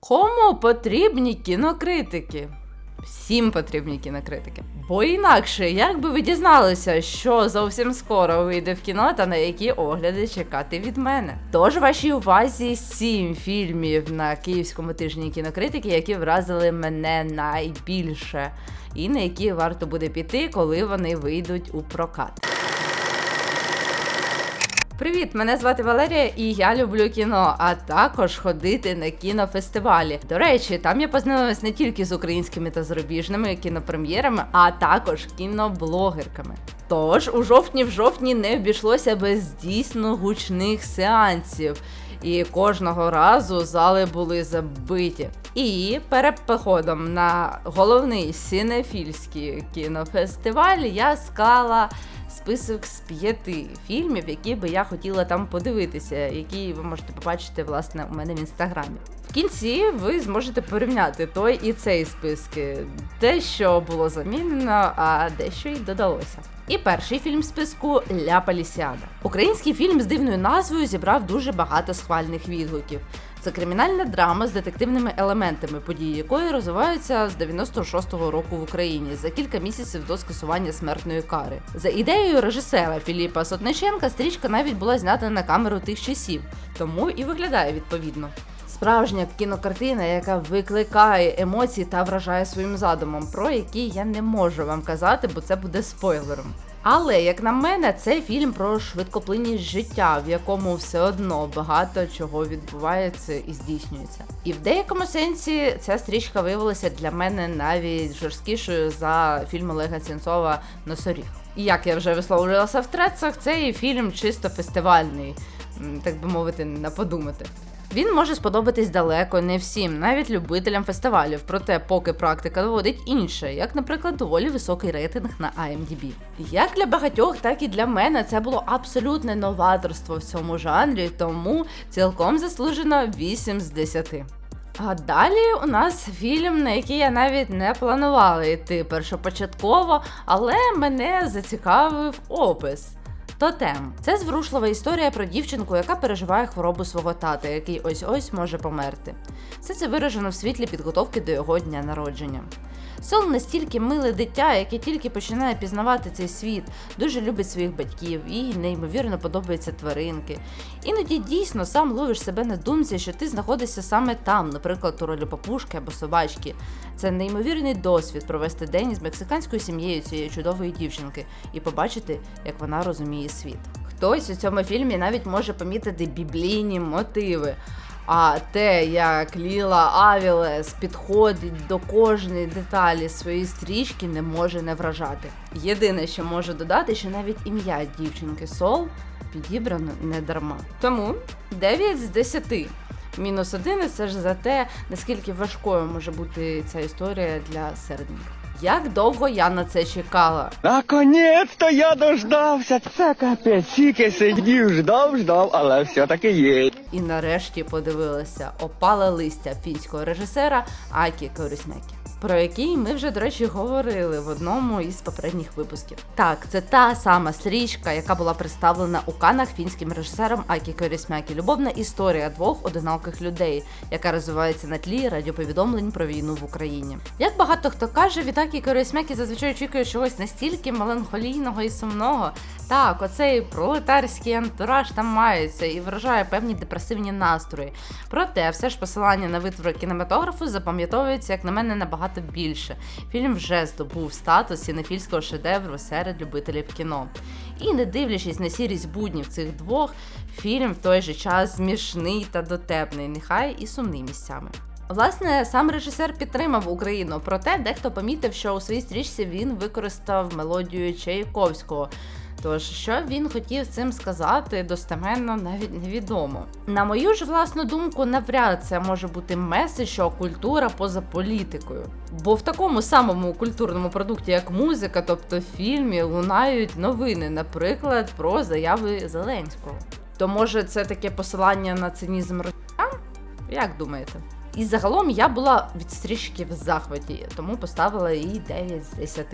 Кому потрібні кінокритики? Всім потрібні кінокритики. Бо інакше, як би ви дізналися, що зовсім скоро вийде в кіно та на які огляди чекати від мене. Тож вашій увазі сім фільмів на київському тижні кінокритики, які вразили мене найбільше, і на які варто буде піти, коли вони вийдуть у прокат. Привіт, мене звати Валерія, і я люблю кіно, а також ходити на кінофестивалі. До речі, там я познайомилась не тільки з українськими та зарубіжними кінопрем'єрами, а також кіноблогерками. Тож у жовтні в жовтні не обійшлося без дійсно гучних сеансів. І кожного разу зали були забиті. І перед походом на головний синефільський кінофестиваль я склала список з п'яти фільмів, які би я хотіла там подивитися, які ви можете побачити власне у мене в інстаграмі. В кінці ви зможете порівняти той і цей списки, дещо було замінено, а дещо й додалося. І перший фільм списку Ля Палісіада. Український фільм з дивною назвою зібрав дуже багато схвальних відгуків. Це кримінальна драма з детективними елементами, події якої розвиваються з 96-го року в Україні за кілька місяців до скасування смертної кари. За ідеєю режисера Філіпа Сотниченка, стрічка навіть була знята на камеру тих часів, тому і виглядає відповідно. Справжня кінокартина, яка викликає емоції та вражає своїм задумом, про який я не можу вам казати, бо це буде спойлером. Але, як на мене, це фільм про швидкоплинність життя, в якому все одно багато чого відбувається і здійснюється. І в деякому сенсі ця стрічка виявилася для мене навіть жорсткішою за фільм Олега Сінцова Носоріг. І як я вже висловлювалася в трецах, цей фільм чисто фестивальний, так би мовити, на подумати. Він може сподобатись далеко не всім, навіть любителям фестивалів. Проте, поки практика доводить інше, як, наприклад, доволі високий рейтинг на IMDb. Як для багатьох, так і для мене це було абсолютне новаторство в цьому жанрі, тому цілком заслужено 8 з 10. А далі у нас фільм, на який я навіть не планувала йти першопочатково, але мене зацікавив опис. Тотем це зворушлива історія про дівчинку, яка переживає хворобу свого тата, який ось ось може померти. Все це виражено в світлі підготовки до його дня народження. Сол настільки миле дитя, яке тільки починає пізнавати цей світ, дуже любить своїх батьків і неймовірно подобаються тваринки. Іноді дійсно сам ловиш себе на думці, що ти знаходишся саме там, наприклад, у ролі папушки або собачки. Це неймовірний досвід провести день з мексиканською сім'єю цієї чудової дівчинки і побачити, як вона розуміє світ. Хтось у цьому фільмі навіть може помітити біблійні мотиви. А те, як Ліла Авілес підходить до кожної деталі своєї стрічки, не може не вражати. Єдине, що можу додати, що навіть ім'я дівчинки Сол підібрано не дарма. Тому 9 з 10. Мінус один це ж за те, наскільки важкою може бути ця історія для середніх. Як довго я на це чекала? Наконець-то я дождався. Це капець, тільки сидів, ждав, ждав, але все-таки є. І нарешті подивилася опале листя фінського режисера Акі Корисмекі про який ми вже, до речі, говорили в одному із попередніх випусків. Так, це та сама стрічка, яка була представлена у канах фінським режисером Акі Корісмякі. Любовна історія двох одиноких людей, яка розвивається на тлі радіоповідомлень про війну в Україні. Як багато хто каже, від Акі Корісмякі зазвичай очікує чогось настільки меланхолійного і сумного. Так, оцей пролетарський антураж там мається і вражає певні депресивні настрої. Проте, все ж посилання на витвори кінематографу запам'ятовується, як на мене, набагато набагато більше. Фільм вже здобув статус сінефільського шедевру серед любителів кіно. І не дивлячись на сірість буднів цих двох, фільм в той же час смішний та дотепний, нехай і сумний місцями. Власне, сам режисер підтримав Україну, проте дехто помітив, що у своїй стрічці він використав мелодію Чайковського. Тож, що він хотів цим сказати, достеменно навіть невідомо. На мою ж власну думку, навряд це може бути меседж, що культура поза політикою. Бо в такому самому культурному продукті, як музика, тобто в фільмі, лунають новини, наприклад, про заяви Зеленського. То може це таке посилання на цинізм росіян? Як думаєте? І загалом я була від стрічки в захваті, тому поставила їй 9 з 10.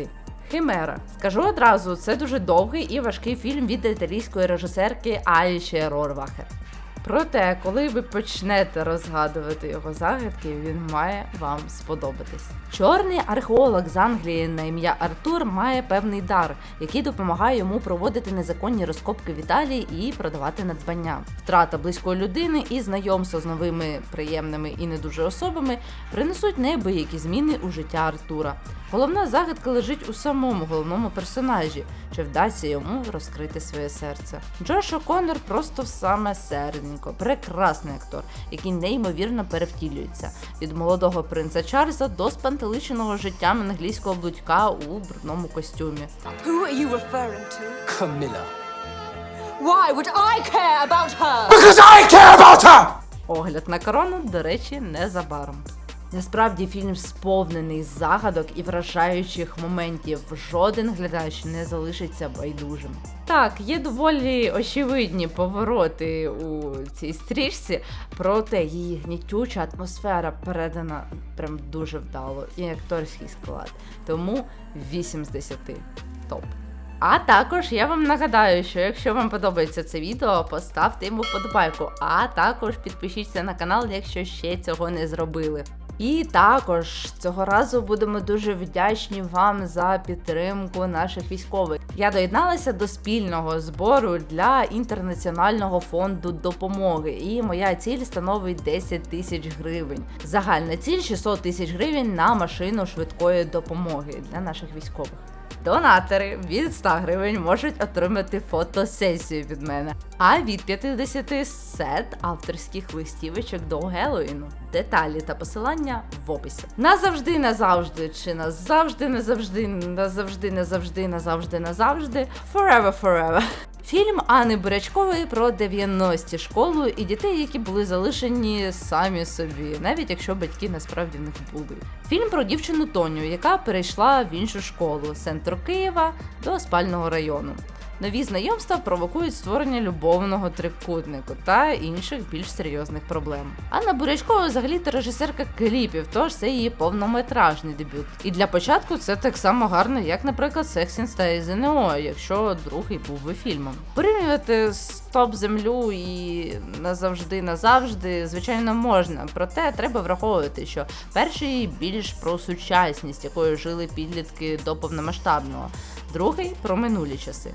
Химера. Скажу одразу, це дуже довгий і важкий фільм від італійської режисерки Аліші Рорвахер. Проте, коли ви почнете розгадувати його загадки, він має вам сподобатись. Чорний археолог з Англії на ім'я Артур має певний дар, який допомагає йому проводити незаконні розкопки в Італії і продавати надбання. Втрата близької людини і знайомство з новими приємними і не дуже особами принесуть неабиякі зміни у життя Артура. Головна загадка лежить у самому головному персонажі, чи вдасться йому розкрити своє серце. Джош О'Коннор просто в саме серденько, прекрасний актор, який неймовірно перевтілюється від молодого принца Чарльза до спантеличеного життям англійського блудька у брудному костюмі. Who are you referring to? Camilla. Why would I care about her? Because I care about her! Огляд на корону, до речі, незабаром. Насправді фільм сповнений загадок і вражаючих моментів. Жоден глядач не залишиться байдужим. Так, є доволі очевидні повороти у цій стрічці, проте її гнітюча атмосфера передана прям дуже вдало і акторський склад. Тому 8 з 10. Топ. А також я вам нагадаю, що якщо вам подобається це відео, поставте йому вподобайку, а також підпишіться на канал, якщо ще цього не зробили. І також цього разу будемо дуже вдячні вам за підтримку наших військових. Я доєдналася до спільного збору для інтернаціонального фонду допомоги, і моя ціль становить 10 тисяч гривень. Загальна ціль 600 тисяч гривень на машину швидкої допомоги для наших військових. Донатори від 100 гривень можуть отримати фотосесію від мене, а від 50 сет авторських листівочок до Геловіну. Деталі та посилання в описі. Назавжди, назавжди, чи назавжди, назавжди, назавжди, назавжди, назавжди, назавжди. Forever, forever. Фільм Ани Бурячкової про 90-ті школу і дітей, які були залишені самі собі, навіть якщо батьки насправді в них були. Фільм про дівчину Тоню, яка перейшла в іншу школу з центру Києва до спального району. Нові знайомства провокують створення любовного трикутнику та інших більш серйозних проблем. Анна Бурячкова взагалі то режисерка кліпів, тож це її повнометражний дебют. І для початку це так само гарно, як, наприклад, Сексінс та ЗНО, якщо другий був би фільмом. Порівнювати стоп землю і назавжди назавжди, звичайно, можна. Проте треба враховувати, що перший більш про сучасність, якою жили підлітки до повномасштабного, другий про минулі часи.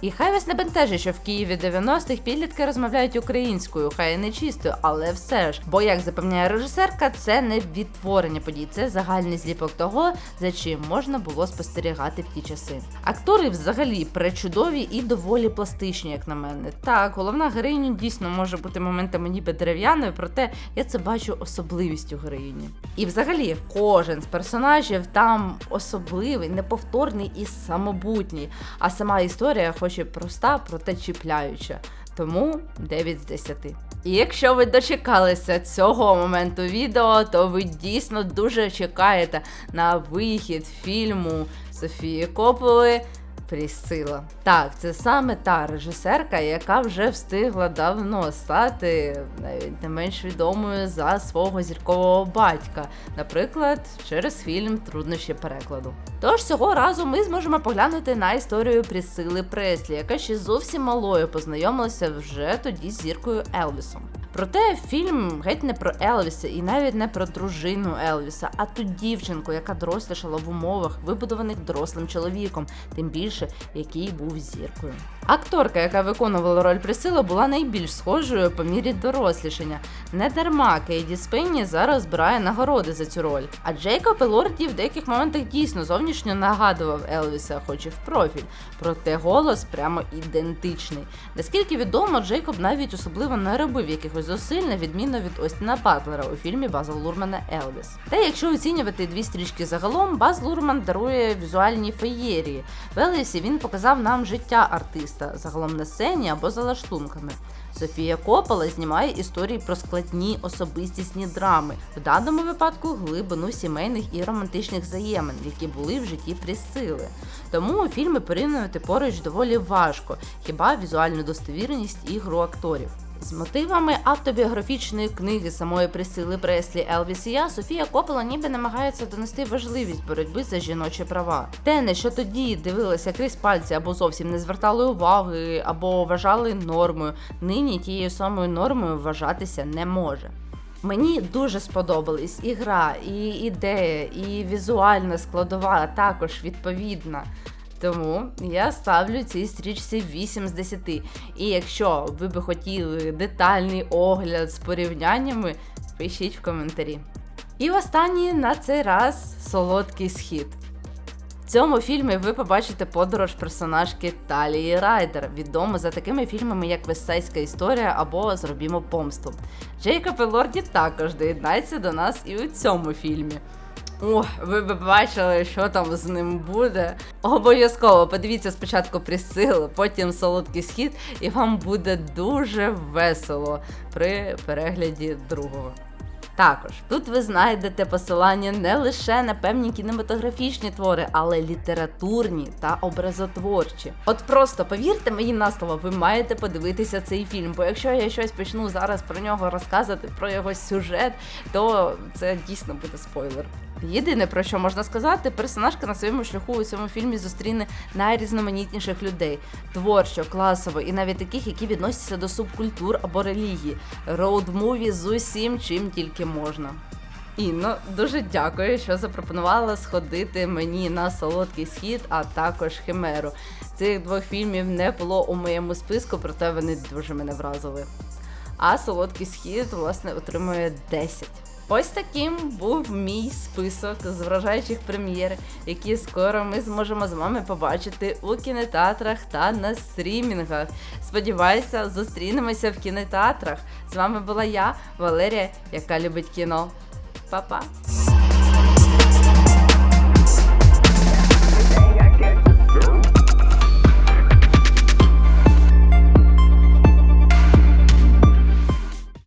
І хай вас не бентежить, що в Києві 90-х підлітки розмовляють українською, хай не чистою, але все ж. Бо, як запевняє режисерка, це не відтворення подій, це загальний зліпок того, за чим можна було спостерігати в ті часи. Актори взагалі пречудові і доволі пластичні, як на мене. Так, головна героїня дійсно може бути моментами ніби дерев'яною, проте я це бачу особливістю героїні. І взагалі, кожен з персонажів там особливий, неповторний і самобутній. А сама історія, хоч і проста, проте чіпляюча. Тому 9 з 10. І якщо ви дочекалися цього моменту відео, то ви дійсно дуже чекаєте на вихід фільму Софії Кополи Прісцила. Так, це саме та режисерка, яка вже встигла давно стати навіть не менш відомою за свого зіркового батька, наприклад, через фільм Труднощі перекладу. Тож цього разу ми зможемо поглянути на історію Прісцили Преслі, яка ще зовсім малою познайомилася вже тоді з зіркою Елвісом. Проте фільм геть не про Елвіса і навіть не про дружину Елвіса, а ту дівчинку, яка дорослішала в умовах, вибудованих дорослим чоловіком, тим більше який був зіркою. Акторка, яка виконувала роль Присила, була найбільш схожою по мірі дорослішання. Не дарма Кейді Спейні зараз збирає нагороди за цю роль. А Джейкоб Елорді в деяких моментах дійсно зовнішньо нагадував Елвіса, хоч і в профіль. Проте голос прямо ідентичний. Наскільки відомо, Джейкоб навіть особливо не робив якихось зусиль на відміну від Остіна Батлера у фільмі База Лурмана Елвіс. Та якщо оцінювати дві стрічки загалом, Баз Лурман дарує візуальні феєрії. В Елвісі він показав нам життя артиста, загалом на сцені або за лаштунками. Софія Копола знімає історії про складні особистісні драми, в даному випадку глибину сімейних і романтичних взаємин, які були в житті Присили. Тому фільми порівнювати поруч доволі важко, хіба візуальну достовірність і гру акторів. З мотивами автобіографічної книги самої Присили Преслі Елвіс і я Софія Коппола ніби намагається донести важливість боротьби за жіночі права. Те, на що тоді дивилися крізь пальці або зовсім не звертали уваги, або вважали нормою, нині тією самою нормою вважатися не може. Мені дуже сподобались і гра, і ідея, і візуальна складова також відповідна. Тому я ставлю цій стрічці 8 з 10. І якщо ви би хотіли детальний огляд з порівняннями, пишіть в коментарі. І останній на цей раз солодкий схід. В цьому фільмі ви побачите подорож персонажки Талії Райдер, відому за такими фільмами, як Вестсайська історія або Зробімо помсту. Джейкоб Елорді також доєднається до нас і у цьому фільмі. Ох, ви б бачили, що там з ним буде. Обов'язково подивіться спочатку присил, потім солодкий схід, і вам буде дуже весело при перегляді другого. Також тут ви знайдете посилання не лише на певні кінематографічні твори, але літературні та образотворчі. От просто повірте мені на слово, ви маєте подивитися цей фільм. Бо якщо я щось почну зараз про нього розказувати, про його сюжет, то це дійсно буде спойлер. Єдине про що можна сказати, персонажка на своєму шляху у цьому фільмі зустріне найрізноманітніших людей творчо, класово і навіть таких, які відносяться до субкультур або релігії. Роуд-муві з усім, чим тільки можна. Інно, дуже дякую, що запропонувала сходити мені на солодкий схід, а також химеру. Цих двох фільмів не було у моєму списку, проте вони дуже мене вразили. А солодкий схід, власне, отримує 10. Ось таким був мій список з вражаючих прем'єр, які скоро ми зможемо з вами побачити у кінотеатрах та на стрімінгах. Сподіваюся, зустрінемося в кінотеатрах. З вами була я, Валерія, яка любить кіно. Па-па!